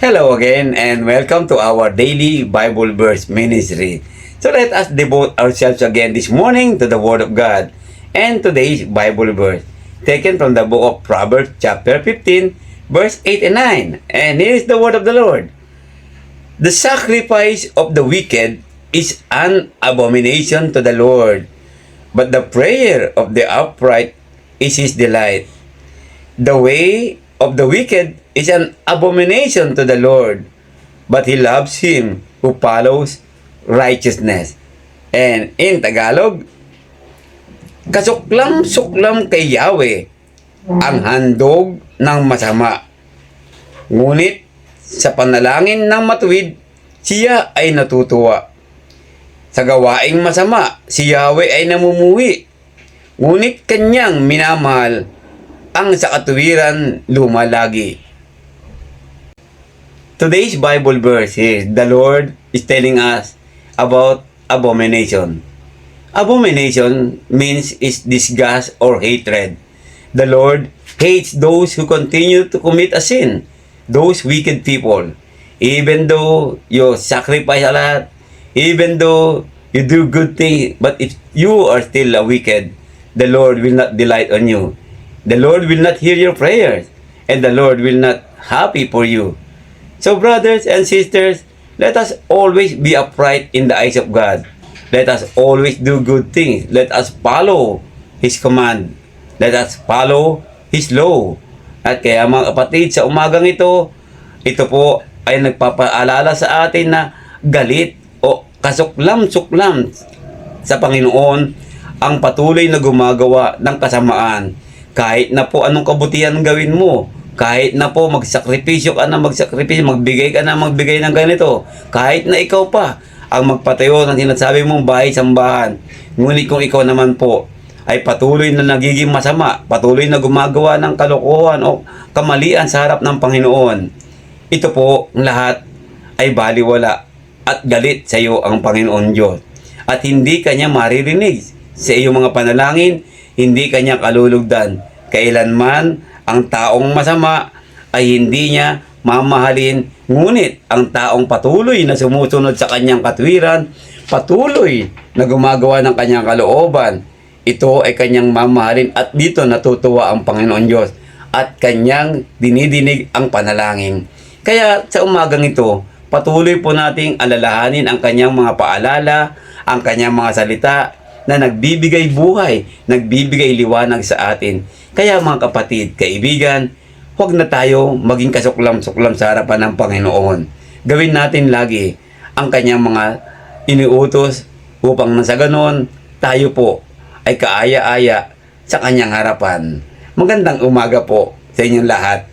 Hello again and welcome to our daily Bible verse ministry. So let us devote ourselves again this morning to the Word of God and today's Bible verse taken from the book of Proverbs chapter 15 verse 8 and 9. And here is the word of the Lord. The sacrifice of the wicked is an abomination to the Lord, but the prayer of the upright is his delight. The way of the wicked is an abomination to the Lord, but He loves him who follows righteousness. And in Tagalog, kasuklam-suklam kay Yahweh ang handog ng masama. Ngunit sa panalangin ng matuwid, siya ay natutuwa. Sa gawaing masama, si Yahweh ay namumuhi. Ngunit kanyang minamahal ang sa katuwiran lumalagi. Today's Bible verse is the Lord is telling us about abomination. Abomination means is disgust or hatred. The Lord hates those who continue to commit a sin, those wicked people. Even though you sacrifice a lot, even though you do good things, but if you are still a wicked, the Lord will not delight on you. The Lord will not hear your prayers, and the Lord will not happy for you. So brothers and sisters, let us always be upright in the eyes of God. Let us always do good things. Let us follow His command. Let us follow His law. At kaya mga kapatid, sa umagang ito, ito po ay nagpapaalala sa atin na galit o kasuklam-suklam sa Panginoon ang patuloy na gumagawa ng kasamaan. Kahit na po anong kabutihan gawin mo, kahit na po magsakripisyo ka na magsakripisyo, magbigay ka na magbigay ng ganito, kahit na ikaw pa ang magpatayo ng sinasabi mong bahay sambahan. Ngunit kung ikaw naman po ay patuloy na nagiging masama, patuloy na gumagawa ng kalokohan o kamalian sa harap ng Panginoon, ito po lahat ay baliwala at galit sa iyo ang Panginoon Diyos. At hindi kanya maririnig sa iyong mga panalangin, hindi kanya kalulugdan. Kailanman ang taong masama ay hindi niya mamahalin, ngunit ang taong patuloy na sumusunod sa kanyang katwiran, patuloy na gumagawa ng kanyang kalooban, ito ay kanyang mamahalin at dito natutuwa ang Panginoon Diyos at kanyang dinidinig ang panalangin. Kaya sa umagang ito, patuloy po nating alalahanin ang kanyang mga paalala, ang kanyang mga salita na nagbibigay buhay, nagbibigay liwanag sa atin. Kaya mga kapatid, kaibigan, huwag na tayo maging kasuklam-suklam sa harapan ng Panginoon. Gawin natin lagi ang kanyang mga iniutos upang nang sa ganon, tayo po ay kaaya-aya sa kanyang harapan. Magandang umaga po sa inyong lahat.